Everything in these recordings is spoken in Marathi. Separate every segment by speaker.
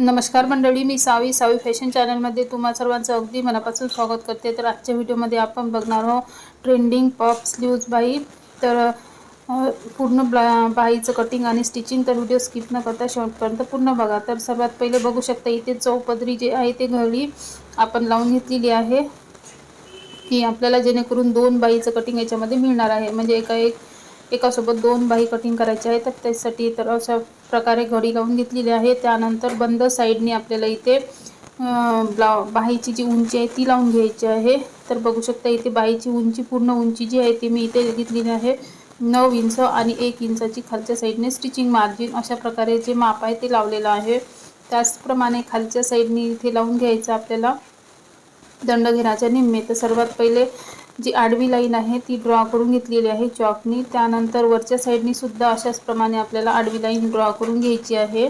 Speaker 1: नमस्कार मंडळी मी सावी सावी फॅशन चॅनलमध्ये तुम्हा सर्वांचं अगदी मनापासून स्वागत करते. तर आजच्या व्हिडिओमध्ये आपण बघणार आहोत ट्रेंडिंग पॉप स्लीव्ज बाई. तर पूर्ण ब्ला बाईचं कटिंग आणि स्टिचिंग तर व्हिडिओ स्किप न करता शेवटपर्यंत पूर्ण बघा. तर सर्वात पहिले बघू शकता इथे चौपदरी जे आहे ते घडी आपण लावून घेतलेली आहे की आपल्याला जेणेकरून दोन बाईचं कटिंग याच्यामध्ये मिळणार आहे. म्हणजे एका एक एकासोबत दोन बाई कटिंग करायची आहे तर त्यासाठी तर असं प्रकारे घडी लावून घेतलेली आहे. त्यानंतर बंद साईडने आपल्याला इथे ब्लाव बाईची जी उंची आहे ती लावून घ्यायची आहे. तर बघू शकता इथे बाईची उंची पूर्ण उंची जी आहे ती मी इथे घेतलेली आहे. नऊ इंच आणि एक इंचाची खालच्या साईडने स्टिचिंग मार्जिन अशा प्रकारे जे माप आहे ते लावलेलं आहे. त्याचप्रमाणे खालच्या साईडने इथे लावून घ्यायचं आपल्याला दंडघेराच्या निम्मे. तर सर्वात पहिले जी आडवी लाईन आहे ती ड्रॉ करून घेतलेली आहे चॉकनी त्यानंतर वरच्या साईडनी सुद्धा अशाच प्रमाणे आपल्याला आडवी लाईन ड्रॉ करून घ्यायची आहे.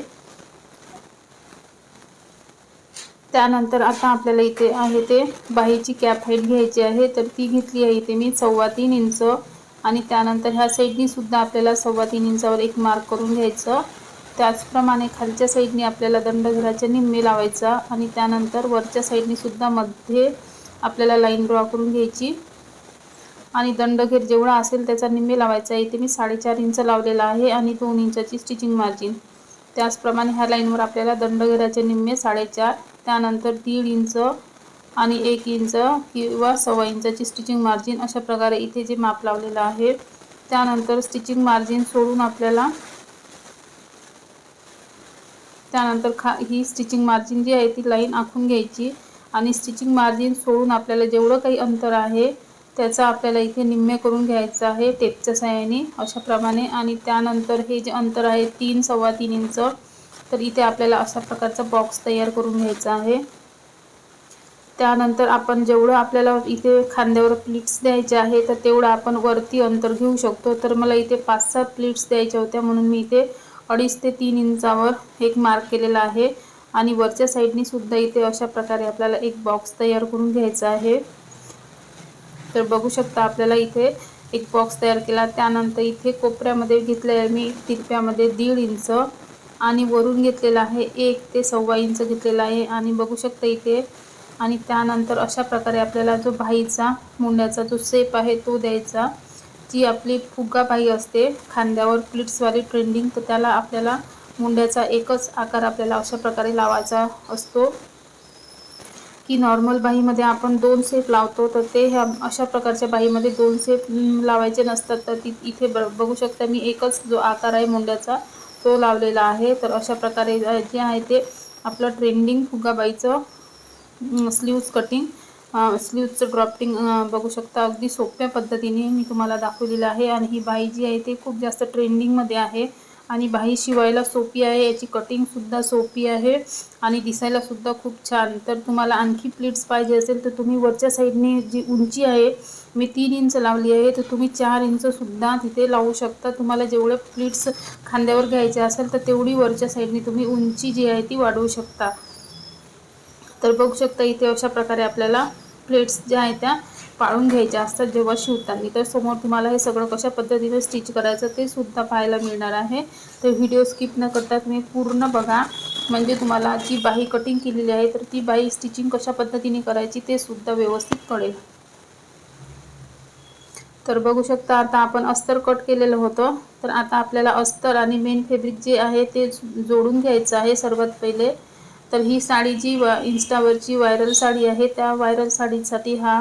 Speaker 1: त्यानंतर आता आपल्याला इथे आहे ते बाहीची कॅप हाईट घ्यायची आहे. तर ती घेतली आहे इथे मी सव्वा तीन इंच. आणि त्यानंतर ह्या साईडनी सुद्धा आपल्याला सव्वा तीन इंचावर एक मार्क करून घ्यायचं. त्याचप्रमाणे खालच्या साईडने आपल्याला दंडघराच्या निम्मे लावायचा. आणि त्यानंतर वरच्या साईडनी सुद्धा मध्ये आपल्याला लाईन ड्रॉ करून घ्यायची. आणि दंडघेर जेवढा असेल त्याचा निम्मे लावायचा आहे इथे मी साडेचार इंच लावलेला आहे आणि दोन इंचाची स्टिचिंग मार्जिन त्याचप्रमाणे ह्या लाईनवर आपल्याला दंडघेराचे निम्मे साडेचार त्यानंतर दीड इंच आणि एक इंच किंवा सव्वा इंचाची स्टिचिंग मार्जिन अशा प्रकारे इथे जे माप लावलेलं आहे त्यानंतर स्टिचिंग मार्जिन सोडून आपल्याला त्यानंतर खा ही स्टिचिंग मार्जिन जी आहे ती लाईन आखून घ्यायची आणि स्टिचिंग मार्जिन सोडून आपल्याला जेवढं काही अंतर आहे त्याचा आपल्याला इथे निम्मे करून घ्यायचं आहे टेपच्या सहाय्याने अशाप्रमाणे. आणि त्यानंतर हे जे अंतर आहे तीन सव्वा तीन इंच. तर इथे आपल्याला अशा प्रकारचा बॉक्स तयार करून घ्यायचा आहे. त्यानंतर आपण जेवढं आपल्याला इथे खांद्यावर प्लीट्स द्यायचे आहे तर तेवढं आपण वरती अंतर घेऊ शकतो. तर मला इथे पाच सहा प्लीट्स द्यायच्या होत्या म्हणून मी इथे अडीच ते तीन इंचावर एक मार्क केलेला आहे. आणि वरच्या साईडनीसुद्धा इथे अशा प्रकारे आपल्याला एक बॉक्स तयार करून घ्यायचा आहे. तर बघू शकता आपल्याला इथे एक बॉक्स तयार केला. त्यानंतर इथे कोपऱ्यामध्ये घेतलं आहे मी तिरप्यामध्ये दीड इंच आणि वरून घेतलेला आहे एक ते सव्वा इंच घेतलेला आहे. आणि बघू शकता इथे आणि त्यानंतर अशा प्रकारे आपल्याला जो भाईचा मुंड्याचा जो सेप आहे तो द्यायचा. जी आपली फुगा बाई असते खांद्यावर प्लिट्सवाली ट्रेंडिंग तर त्याला आपल्याला मुंड्याचा एकच आकार आपल्याला अशा प्रकारे लावायचा असतो. की नॉर्मल बाहीमध्ये आपण दोन सेप लावतो तर ते ह्या अशा प्रकारच्या बाहीमध्ये दोन सेप लावायचे नसतात. तर ती इथे ब बघू शकता मी एकच जो आकार आहे मुंड्याचा तो लावलेला आहे. तर अशा प्रकारे जे आहे ते आपलं ट्रेंडिंग फुगाबाईचं स्लीव्ज कटिंग स्लीव्जचं ड्रॉपिंग बघू शकता. अगदी सोप्या पद्धतीने मी तुम्हाला दाखवलेलं आहे. आणि ही बाई जी आहे ते खूप जास्त ट्रेंडिंगमध्ये आहे. आणि बाही शिवायला सोपी आहे याची कटिंगसुद्धा सोपी आहे आणि दिसायलासुद्धा खूप छान. तर तुम्हाला आणखी प्लीट्स पाहिजे असेल तर तुम्ही वरच्या साईडने जी उंची आहे मी तीन इंच लावली आहे तर तुम्ही चार इंचसुद्धा तिथे लावू शकता. तुम्हाला जेवढे प्लीट्स खांद्यावर घ्यायचे असेल तर तेवढी वरच्या साईडने तुम्ही उंची जी आहे ती वाढवू शकता. तर बघू शकता इथे अशा प्रकारे आपल्याला प्लेट्स ज्या आहेत त्या पाळून घ्यायच्या असतात जेव्हा शिवताना तर समोर तुम्हाला हे सगळं कशा पद्धतीने स्टिच करायचं ते सुद्धा पाहायला मिळणार आहे. तर व्हिडिओ स्किप न करता तुम्ही पूर्ण बघा. म्हणजे तुम्हाला जी बाही कटिंग केलेली आहे तर ती बाही स्टिचिंग कशा पद्धतीने करायची ते सुद्धा व्यवस्थित कळेल. तर बघू शकता आता आपण अस्तर कट केलेलं होतं. तर आता आपल्याला अस्तर आणि मेन फॅब्रिक जे आहे ते जोडून घ्यायचं आहे सर्वात पहिले. तर ही साडी जी वा इन्स्टावरची व्हायरल साडी आहे त्या व्हायरल साडीसाठी हा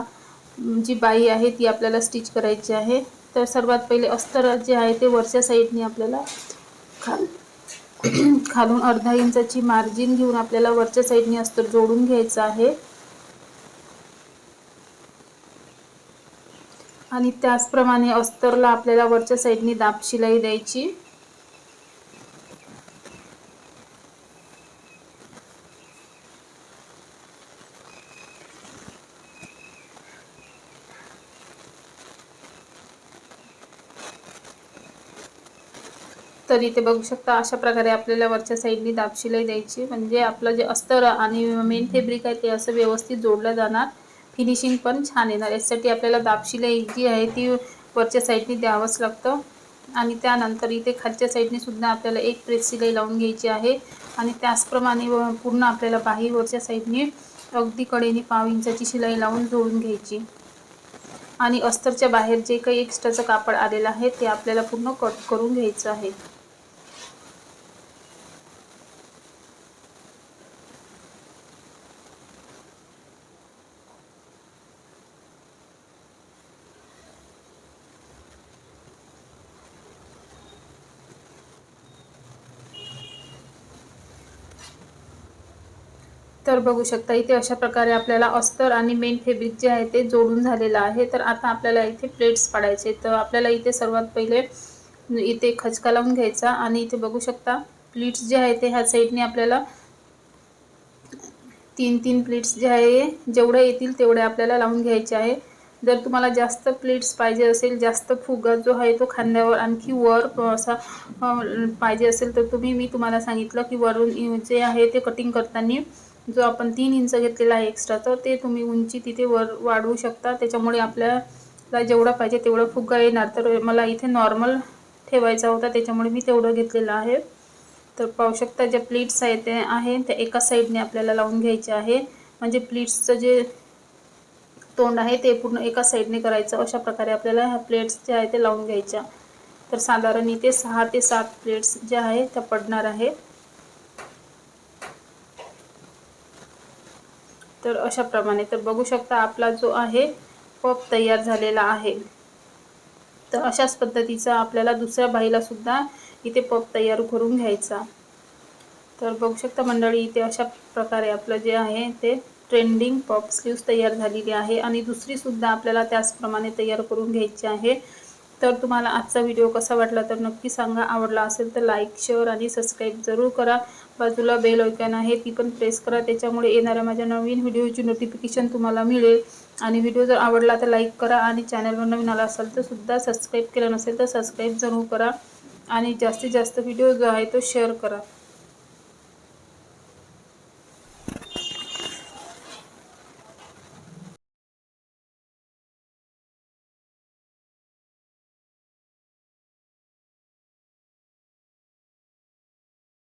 Speaker 1: जी बाई आहे ती आपल्याला स्टिच करायची आहे. तर सर्वात पहिले अस्तर जे आहे ते वरच्या साईडने आपल्याला खाल खालून अर्धा इंचाची मार्जिन घेऊन आपल्याला वरच्या साईडने अस्तर जोडून घ्यायचं आहे. आणि त्याचप्रमाणे अस्तरला आपल्याला वरच्या साईडने दाब शिलाई द्यायची. तर इथे बघू शकता. अशा प्रकारे आपल्याला वरच्या साईडनी दाब शिलाई द्यायची. म्हणजे आपलं जे अस्तर आणि मेन फेब्रिक आहे ते असं व्यवस्थित जोडलं जाणार. फिनिशिंग पण छान येणार. यासाठी आपल्याला दाब शिलाई जी आहे ती वरच्या साईडनी द्यावंच लागतं. आणि त्यानंतर इथे खालच्या साईडने सुद्धा आपल्याला एक प्रेस शिलाई लावून घ्यायची आहे. आणि त्याचप्रमाणे व पूर्ण आपल्याला बाहीवरच्या साईडने अगदी कडेने पाव इंचाची शिलाई लावून जोडून घ्यायची. आणि अस्तरच्या बाहेर जे काही एक्स्ट्राचं कापड आलेलं आहे ते आपल्याला पूर्ण कट करून घ्यायचं आहे. तर बघू शकता इथे अशा प्रकारे आपल्याला अस्तर आणि मेन फेब्रिक जे आहे ते जोडून झालेलं आहे. तर आता आपल्याला इथे प्लेट्स पाडायचे. तर आपल्याला इथे सर्वात पहिले इथे खचका लावून घ्यायचा आणि इथे बघू शकता प्लीट्स जे आहे ते ह्या साईडने आपल्याला तीन तीन प्लेट्स जे आहे जेवढे येतील तेवढे आपल्याला लावून घ्यायचे आहे. जर तुम्हाला जास्त प्लेट्स पाहिजे असेल जास्त फुगा जो आहे तो खांद्यावर आणखी वर असा पाहिजे असेल तर तुम्ही मी तुम्हाला सांगितलं की वरून जे आहे ते कटिंग करताना जो आपण तीन इंच घेतलेला आहे एक्स्ट्रा तर ते तुम्ही उंची तिथे वर वाढवू शकता. त्याच्यामुळे आपल्याला जेवढा पाहिजे तेवढं फुगा येणार. तर मला इथे नॉर्मल ठेवायचा होता त्याच्यामुळे मी तेवढं घेतलेलं आहे. तर पाहू शकता ज्या प्लीट्स आहेत ते आहे त्या एका साईडने आपल्याला लावून घ्यायचे आहे. म्हणजे प्लीट्सचं जे तोंड आहे ते पूर्ण एका साईडने करायचं. अशा प्रकारे आपल्याला ह्या प्लेट्स जे आहे ते लावून घ्यायच्या. तर साधारण इथे सहा ते सात प्लेट्स ज्या आहेत त्या पडणार आहेत. तर अशाप्रमाणे तर बघू शकता आपला जो आहे पप तयार झालेला आहे. तर अशाच पद्धतीचा आपल्याला दुसऱ्या बाईला सुद्धा इथे पप तयार करून घ्यायचा. तर बघू शकता मंडळी इथे अशा प्रकारे आपलं जे आहे ते ट्रेंडिंग पॉप स्लीव्स तयार झालेली आहे आणि दुसरीसुद्धा आपल्याला त्याचप्रमाणे तयार करून घ्यायची आहे. तर तुम्हाला आजचा व्हिडिओ कसा वाटला तर नक्की सांगा. आवडला असेल तर लाईक शेअर आणि सबस्क्राईब जरूर करा. बाजूला बेल ऐकन आहे ती पण प्रेस करा. त्याच्यामुळे येणाऱ्या माझ्या नवीन व्हिडिओची नोटिफिकेशन तुम्हाला मिळेल. आणि व्हिडिओ जर आवडला तर लाईक करा. आणि चॅनलवर नवीन आला असेल तर सुद्धा सबस्क्राईब केलं नसेल तर सबस्क्राईब जरूर करा. आणि जास्तीत जास्त व्हिडिओ जो आहे तो शेअर करा.